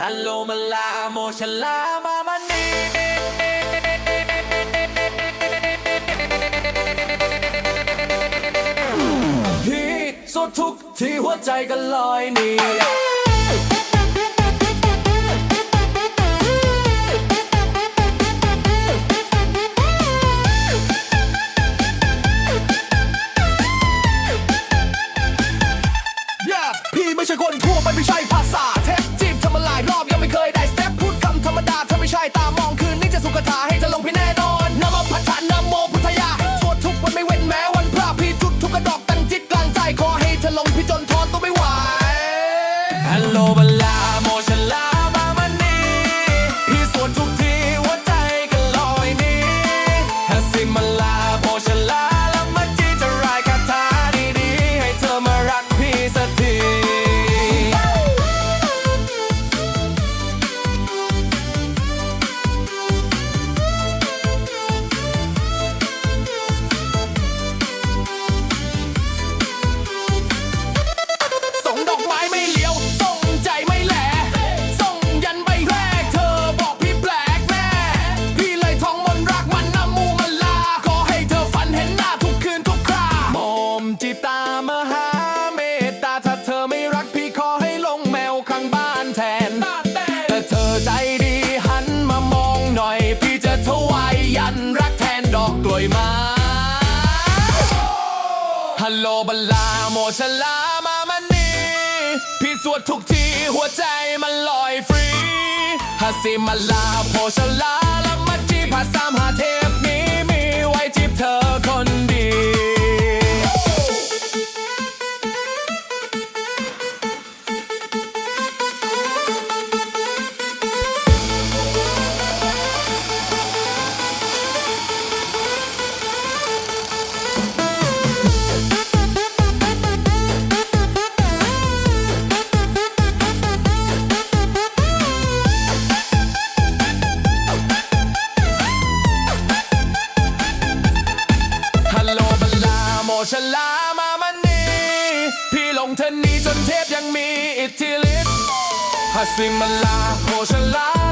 ฮัลโหลมาลาโมชลามามันนี่พี่สุดทุกที่หัวใจก็ลอยนี่พี่ไม่ใช่คนทั่วไปไม่ใช่ภาษาเทปจีบ ทำมาหลายรอบยังไม่เคยได้สเต็ปพูดคำธรรมดาถ้าไม่ใช่ตามองคืนนี้จะสุขถาให้เธอลงพี่แน่นอนนำมพัฒนโมพุทธยาสวดทุกวันไม่เว้นแม้วันพระพี่จุดทุกกระดอกตั้งจิตกลางใจขอให้เธอลงพี่จนทอนตัวไม่ไหวฮัลโหลบลาโม ฮัลโหลบัลลาโมชลามามันนี่พี่สวดทุกทีหัวใจมันลอยฟรีฮัสซิมาลาโพชลาละมัจีภาสามหาเทาโมชลามามันนี้พี่หลงเธอนี้จนเทพยังมีอิทธิฤทธิ์ฮัสซิมาลาโมชลา